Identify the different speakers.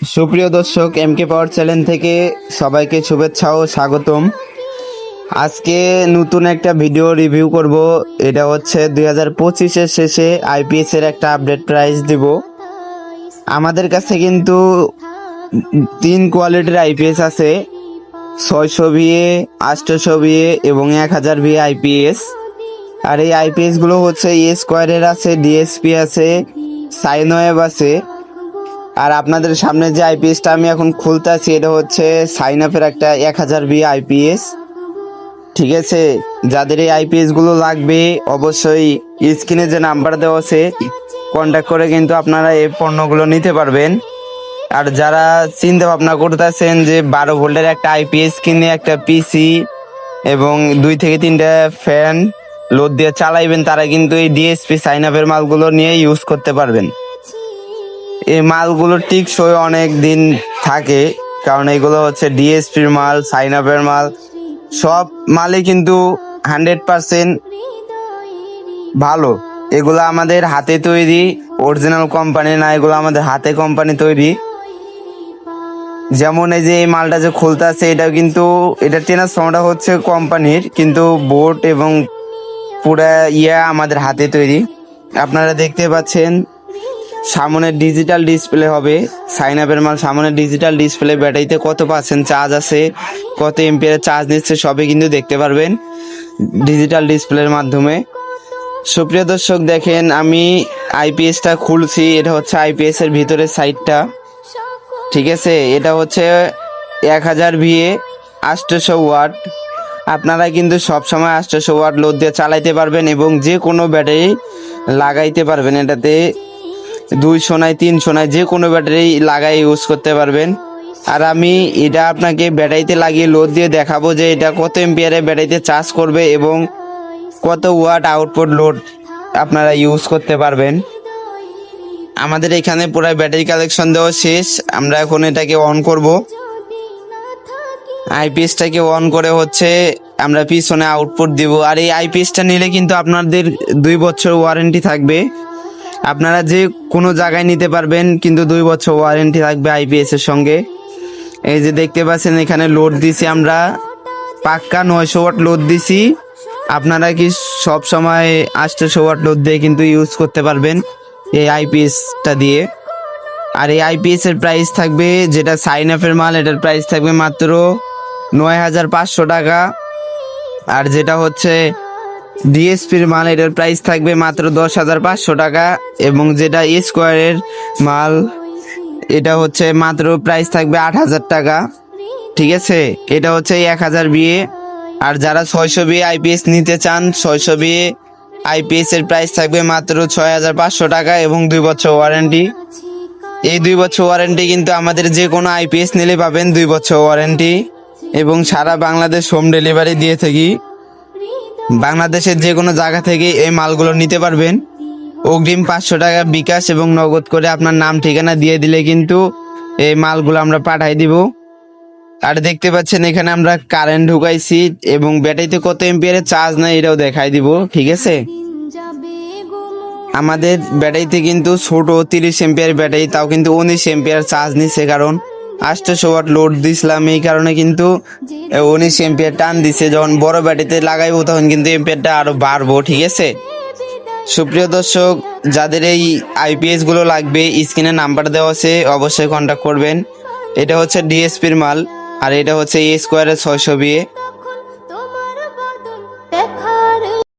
Speaker 1: সুপ্রিয় দর্শক M K পাওয়ার channel থেকে সবাইকে শুভেচ্ছা ও স্বাগতম। আজকে নতুন একটা ভিডিও রিভিউ করব। এটা হচ্ছে দুই হাজার পঁচিশের শেষে আইপিএস এর একটা আপডেট প্রাইস দিব। আমাদের কাছে কিন্তু তিন কোয়ালিটির আইপিএস আছে। ছয়শো বিএ আটশোশো বিএ এবং এক হাজার বিএ আইপিএস আর এই আইপিএসগুলো হচ্ছে এ স্কোয়ারের আছে ডিএসপি আছে সাইনওয়েভ আছে। আর আপনাদের সামনে যে আইপিএসটা আমি এখন খুলতে আছি এটা হচ্ছে সাইন আপের একটা এক হাজার বি আইপিএস ঠিক আছে? যাদের এই আইপিএসগুলো লাগবে, অবশ্যই স্ক্রিনে যে নাম্বার দেওয়া আছে কন্ট্যাক্ট করে কিন্তু আপনারা এই পণ্যগুলো নিতে পারবেন। আর যারা চিন্তা ভাবনা করতেছেন যে বারো ভোল্টের একটা আইপিএস কিনে একটা পিসি এবং দুই থেকে তিনটা ফ্যান লোড দিয়ে চালাইবেন, তারা কিন্তু এই ডিএসপি সাইন আপের মালগুলো নিয়ে ইউজ করতে পারবেন। এই মালগুলো টিকসই অনেক দিন থাকে, কারণ এগুলো হচ্ছে ডিএসপির মাল সাইন আপের মাল, সব মালই কিন্তু হান্ড্রেড পার্সেন্ট ভালো। এগুলো আমাদের হাতে তৈরি অরিজিনাল কোম্পানি না, এগুলো আমাদের হাতে কোম্পানি তৈরি। যেমন এই যে এই মালটা যে খুলতে আছে, এটা কিন্তু, এটা ট্রান্সফর্মারটা হচ্ছে কোম্পানির কিন্তু বোর্ড এবং পুরা ইয়া আমাদের হাতে তৈরি। আপনারা দেখতে পাচ্ছেন সামনে ডিজিটাল ডিসপ্লে হবে। সাইন আপের মাল সামনে ডিজিটাল ডিসপ্লে ব্যাটারিতে কত পার্সেন্ট চার্জ আছে, কত এমপিয়ার চার্জ নিচ্ছে সবই কিন্তু দেখতে পারবেন ডিজিটাল ডিসপ্লের মাধ্যমে। সুপ্রিয় দর্শক, দেখেন আমি আইপিএসটা খুলছি, এটা হচ্ছে আইপিএস এর ভিতরের সাইডটা ঠিক আছে, এটা হচ্ছে এক হাজার ভিএ আষ্টশো ওয়াট। আপনারা কিন্তু সবসময় আটশোশো ওয়াট লোড দিয়ে চালাইতে পারবেন এবং যে কোনো ব্যাটারি লাগাইতে পারবেন এটাতে। দুই সোনায়, তিন সোনায় যে কোনো ব্যাটারি লাগাই ইউজ করতে পারবেন। আর আমি এটা আপনাকে ব্যাটারিতে লাগিয়ে লোড দিয়ে দেখাবো যে এটা কত এম্পিয়ারে ব্যাটারিতে চার্জ করবে এবং কত ওয়াট আউটপুট লোড আপনারা ইউজ করতে পারবেন। আমাদের এখানে পুরো ব্যাটারি কালেকশন দেওয়া শেষ। আমরা এখন এটাকে অন করব। আইপিএসটাকে অন করে হচ্ছে আমরা পিছনে আউটপুট দিব। আর এই আইপিএসটা নিলে কিন্তু আপনাদের দুই বছর ওয়ারেন্টি থাকবে। আপনারা যে কোনো জায়গায় নিতে পারবেন, কিন্তু দুই বছর ওয়ারেন্টি থাকবে আইপিএস এর সঙ্গে। এই যে দেখতে পাচ্ছেন, এখানে লোড দিছি আমরা। পাক্কা নয়শো ওয়াট লোড দিছি। আপনারা কি সব সময় আটশোশো ওয়াট লোড দিয়ে কিন্তু ইউজ করতে পারবেন এই আইপিএসটা দিয়ে। আর এই আইপিএস এর প্রাইস থাকবে, যেটা সাইন আপের মাল, এটার প্রাইস থাকবে মাত্র নয় হাজার পাঁচশো টাকা। আর যেটা হচ্ছে ডিএসপির মাল, এটার প্রাইস থাকবে মাত্র দশ হাজার পাঁচশো টাকা এবং যেটা স্কোয়ারের মাল, এটা হচ্ছে মাত্র প্রাইস থাকবে আট হাজার টাকা, ঠিক আছে? এটা হচ্ছে এক হাজার বিয়ে। আর যারা ছয়শো বিয়ে আইপিএস নিতে চান, ছয়শো বিয়ে আইপিএস এর প্রাইস থাকবে মাত্র ছয় হাজার পাঁচশো টাকা এবং দুই বছর ওয়ারেন্টি এই দুই বছর ওয়ারেন্টি কিন্তু আমাদের যে কোনো আইপিএস নিলে পাবেন দুই বছর ওয়ারেন্টি এবং সারা বাংলাদেশ হোম ডেলিভারি দিয়ে থাকি। বাংলাদেশের যে কোনো জায়গা থেকে এই মালগুলো নিতে পারবেন। অগ্রিম পাঁচশো টাকা বিকাশ এবং নগদ করে আপনার নাম, ঠিকানা দিয়ে দিলে কিন্তু এই মালগুলো আমরা পাঠাই দিব। আর দেখতে পাচ্ছেন এখানে আমরা কারেন্ট ঢুকাইছি এবং ব্যাটারিতে কত এম্পিয়ারের চার্জ নাই এটাও দেখাই দিব, ঠিক আছে? আমাদের ব্যাটারিতে কিন্তু ছোট তিরিশ এম্পিয়ার ব্যাটারি, তাও কিন্তু উনিশ এম্পিয়ার চার্জ নিচ্ছে কারণ। আটশোশো সবার লোড দিছিলাম, এই কারণে কিন্তু উনিশ এম্পিয়ার টান দিছে। যখন বড় ব্যাটারিতে লাগাইবো তখন কিন্তু এম্পিয়ারটা আরও বাড়বো, ঠিক আছে? সুপ্রিয় দর্শক, যাদের এই আইপিএসগুলো লাগবে, স্ক্রিনে নাম্বার দেওয়া আছে, অবশ্যই কন্ট্যাক্ট করবেন। এটা হচ্ছে ডিএসপির মাল, আর এটা হচ্ছে এ স্কোয়ারের ছয়শো বিয়ে